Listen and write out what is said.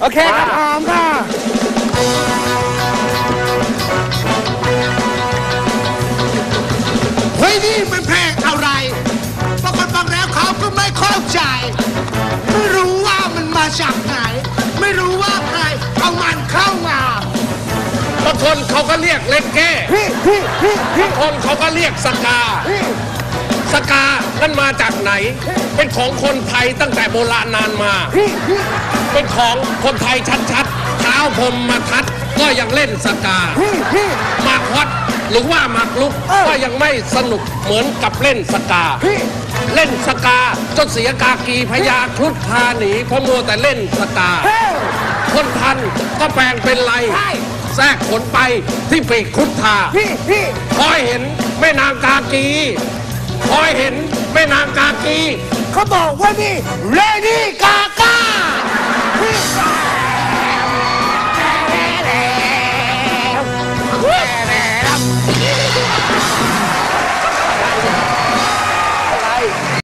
โอเคครับพร้อมค่ะเฮ้ยนี่มันเพลงอะไรบางคนฟังแล้วเขาก็ไม่เข้าใจ ไม่รู้ว่ามันมาจากไหน ไม่รู้ว่าใครเอามันเข้ามาบางคนเขาก็เรียกเล็กแก้พี่พี่พี่พี่บางคนเขาก็เรียกสกา พี่สกานั่นมาจากไหน เป็นของคนไทยตั้งแต่โบราณนานมา พี่พี่ เป็นของคนไทยชัดๆเท้าพรหมมาทัดก็ยังเล่นสกาพี่พี่หมากฮอตหรือว่าหมากลุกเออก็ยังไม่สนุกเหมือนกับเล่นสกาพี่เล่นสกาจนเสียกากีพญาครุฑพาหนีเพราะมัวแต่เล่นสกาเฮ้ยคนทันก็แปลงเป็นไรใช่แทรกขนไปที่ปีกครุฑทาพี่พี่คอยเห็นแม่นางกากีคอยเห็นแม่นางกากี เขาบอกว่านี่เลดี้กาก้าพี่